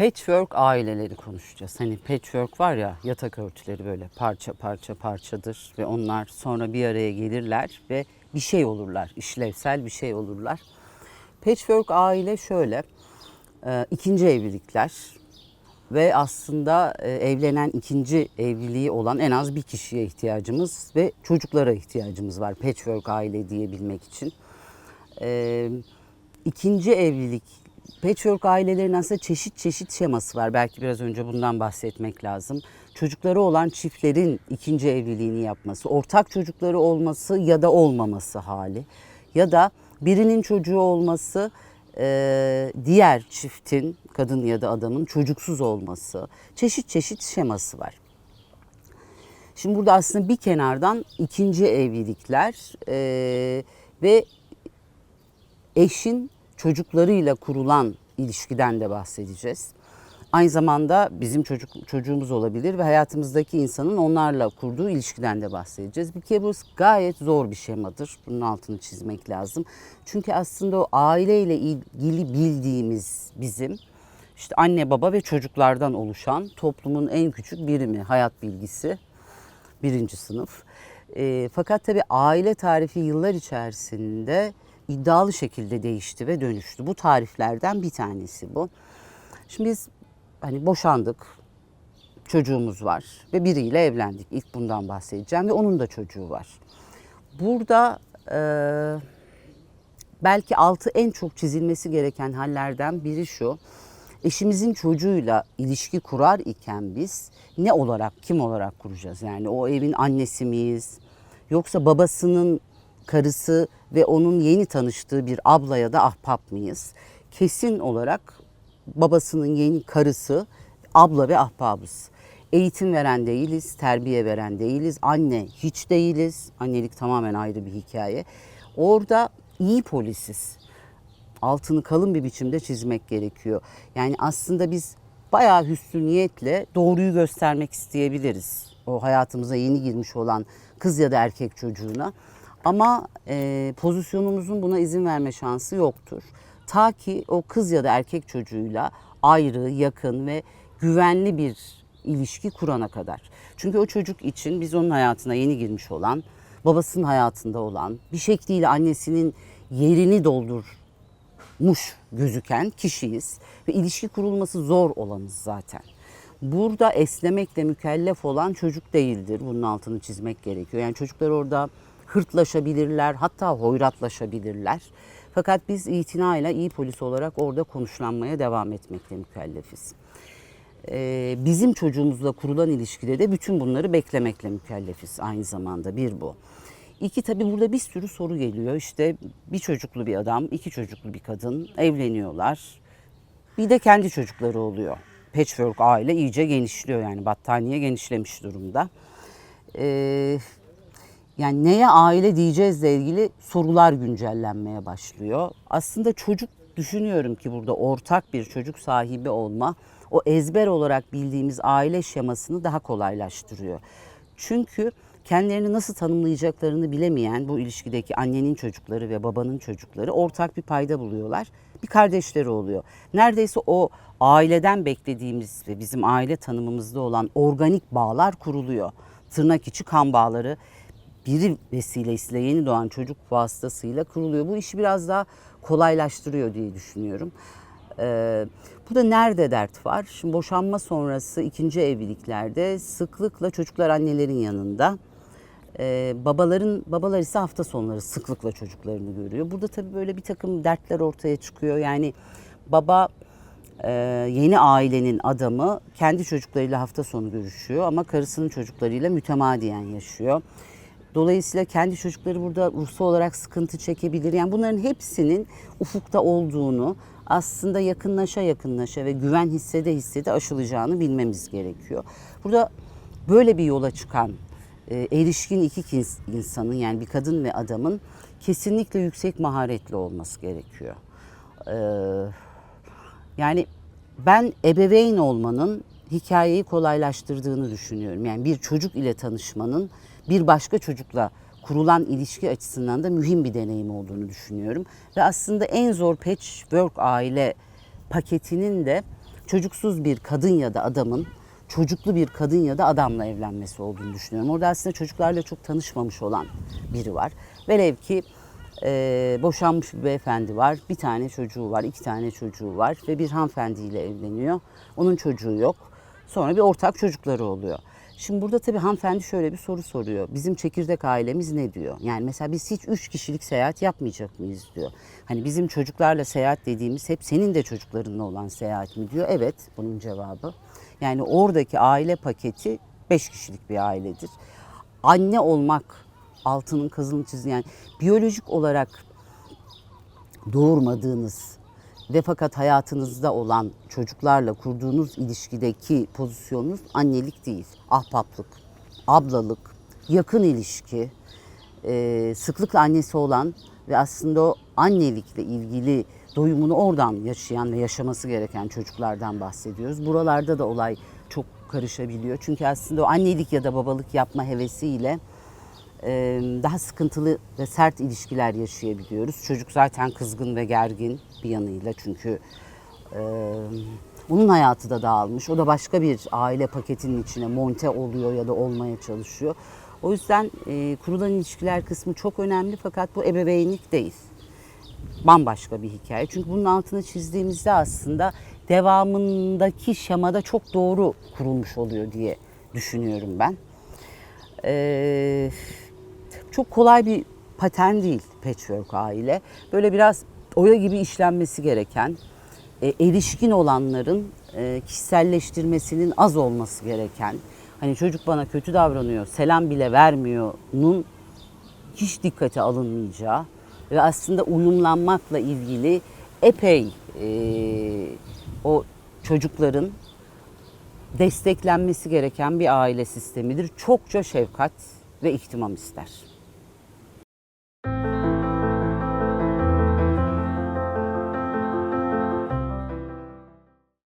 Patchwork aileleri konuşacağız. Hani patchwork var ya yatak örtüleri böyle parça parça parçadır ve onlar sonra bir araya gelirler ve bir şey olurlar. işlevsel bir şey olurlar. Patchwork aile şöyle. e, ikinci evlilikler ve aslında e, evlenen ikinci evliliği olan en az bir kişiye ihtiyacımız ve çocuklara ihtiyacımız var patchwork aile diyebilmek için. E, ikinci evlilik, patchwork ailelerin aslında çeşit çeşit şeması var. Belki biraz önce bundan bahsetmek lazım. Çocukları olan çiftlerin ikinci evliliğini yapması, ortak çocukları olması ya da olmaması hali ya da birinin çocuğu olması, e, diğer çiftin, kadın ya da adamın çocuksuz olması, çeşit çeşit şeması var. Şimdi burada aslında bir kenardan ikinci evlilikler e, ve eşin çocuklarıyla kurulan ilişkiden de bahsedeceğiz. Aynı zamanda bizim çocuk çocuğumuz olabilir ve hayatımızdaki insanın onlarla kurduğu ilişkiden de bahsedeceğiz. Bir kere burası gayet zor bir şemadır. Bunun altını çizmek lazım. Çünkü aslında o aileyle ilgili bildiğimiz bizim işte anne baba ve çocuklardan oluşan toplumun en küçük birimi hayat bilgisi birinci sınıf. E, fakat tabii aile tarifi yıllar içerisinde iddialı şekilde değişti ve dönüştü. Bu tariflerden bir tanesi bu. Şimdi biz hani boşandık, çocuğumuz var ve biriyle evlendik. İlk bundan bahsedeceğim ve onun da çocuğu var. Burada e, belki altı en çok çizilmesi gereken hallerden biri şu. Eşimizin çocuğuyla ilişki kurar iken biz ne olarak, kim olarak kuracağız? Yani o evin annesi miyiz? Yoksa babasının karısı ve onun yeni tanıştığı bir abla ya da ahbap mıyız? Kesin olarak babasının yeni karısı, abla ve ahbabız. Eğitim veren değiliz, terbiye veren değiliz, anne hiç değiliz. Annelik tamamen ayrı bir hikaye. Orada iyi polisiz altını kalın bir biçimde çizmek gerekiyor. Yani aslında biz bayağı hüsnü niyetle doğruyu göstermek isteyebiliriz. O hayatımıza yeni girmiş olan kız ya da erkek çocuğuna. Ama e, pozisyonumuzun buna izin verme şansı yoktur. Ta ki o kız ya da erkek çocuğuyla ayrı, yakın ve güvenli bir ilişki kurana kadar. Çünkü o çocuk için biz onun hayatına yeni girmiş olan, babasının hayatında olan, bir şekliyle annesinin yerini doldur muş gözüken kişiyiz ve ilişki kurulması zor olanız zaten. Burada esnemekle mükellef olan çocuk değildir. Bunun altını çizmek gerekiyor. Yani çocuklar orada hırtlaşabilirler, hatta hoyratlaşabilirler. Fakat biz itinayla iyi polis olarak orada konuşlanmaya devam etmekle mükellefiz. Ee, bizim çocuğumuzla kurulan ilişkide de bütün bunları beklemekle mükellefiz aynı zamanda bir bu. İki tabii burada bir sürü soru geliyor. İşte bir çocuklu bir adam, iki çocuklu bir kadın evleniyorlar. Bir de kendi çocukları oluyor. Patchwork aile iyice genişliyor yani battaniye genişlemiş durumda. Ee, yani neye aile diyeceğizle ilgili sorular güncellenmeye başlıyor. Aslında çocuk düşünüyorum ki burada ortak bir çocuk sahibi olma o ezber olarak bildiğimiz aile şemasını daha kolaylaştırıyor. Çünkü kendilerini nasıl tanımlayacaklarını bilemeyen bu ilişkideki annenin çocukları ve babanın çocukları ortak bir payda buluyorlar. Bir kardeşleri oluyor. Neredeyse o aileden beklediğimiz ve bizim aile tanımımızda olan organik bağlar kuruluyor. Tırnak içi kan bağları biri vesilesiyle yeni doğan çocuk vasıtasıyla kuruluyor. Bu işi biraz daha kolaylaştırıyor diye düşünüyorum. Ee, burada nerede dert var? Şimdi boşanma sonrası ikinci evliliklerde sıklıkla çocuklar annelerin yanında. Ee, babaların babalar ise hafta sonları sıklıkla çocuklarını görüyor. Burada tabii böyle bir takım dertler ortaya çıkıyor. Yani baba e, yeni ailenin adamı kendi çocuklarıyla hafta sonu görüşüyor ama karısının çocuklarıyla mütemadiyen yaşıyor. Dolayısıyla kendi çocukları burada ruhsal olarak sıkıntı çekebilir. Yani bunların hepsinin ufukta olduğunu, aslında yakınlaşa yakınlaşa ve güven hissede hissede aşılacağını bilmemiz gerekiyor. Burada böyle bir yola çıkan e, erişkin iki insanın yani bir kadın ve adamın kesinlikle yüksek maharetli olması gerekiyor. Ee, yani ben ebeveyn olmanın hikayeyi kolaylaştırdığını düşünüyorum. Yani bir çocuk ile tanışmanın bir başka çocukla kurulan ilişki açısından da mühim bir deneyim olduğunu düşünüyorum. Ve aslında en zor patchwork aile paketinin de çocuksuz bir kadın ya da adamın çocuklu bir kadın ya da adamla evlenmesi olduğunu düşünüyorum. Orada aslında çocuklarla çok tanışmamış olan biri var. Velev ki e, boşanmış bir beyefendi var. Bir tane çocuğu var, iki tane çocuğu var ve bir hanımefendiyle evleniyor. Onun çocuğu yok. Sonra bir ortak çocukları oluyor. Şimdi burada tabii hanımefendi şöyle bir soru soruyor. Bizim çekirdek ailemiz ne diyor? Yani mesela biz hiç üç kişilik seyahat yapmayacak mıyız diyor. Hani bizim çocuklarla seyahat dediğimiz hep senin de çocuklarınla olan seyahat mi diyor. Evet bunun cevabı. Yani oradaki aile paketi beş kişilik bir ailedir. Anne olmak altının kazını çizdiği yani biyolojik olarak doğurmadığınız ve fakat hayatınızda olan çocuklarla kurduğunuz ilişkideki pozisyonunuz annelik değil, ahbaplık, ablalık, yakın ilişki, e, sıklıkla annesi olan ve aslında o annelikle ilgili doyumunu oradan yaşayan ve yaşaması gereken çocuklardan bahsediyoruz. Buralarda da olay çok karışabiliyor. Çünkü aslında o annelik ya da babalık yapma hevesiyle daha sıkıntılı ve sert ilişkiler yaşayabiliyoruz. Çocuk zaten kızgın ve gergin bir yanıyla çünkü onun hayatı da dağılmış. O da başka bir aile paketinin içine monte oluyor ya da olmaya çalışıyor. O yüzden e, kurulan ilişkiler kısmı çok önemli fakat bu ebeveynlik değil. Bambaşka bir hikaye. Çünkü bunun altını çizdiğimizde aslında devamındaki şemada çok doğru kurulmuş oluyor diye düşünüyorum ben. Ee, çok kolay bir patern değil patchwork aile. Böyle biraz oya gibi işlenmesi gereken, e, erişkin olanların e, kişiselleştirmesinin az olması gereken, hani çocuk bana kötü davranıyor, selam bile vermiyor'nun hiç dikkate alınmayacağı ve aslında uyumlanmakla ilgili epey e, o çocukların desteklenmesi gereken bir aile sistemidir. Çokça şefkat ve ihtimam ister.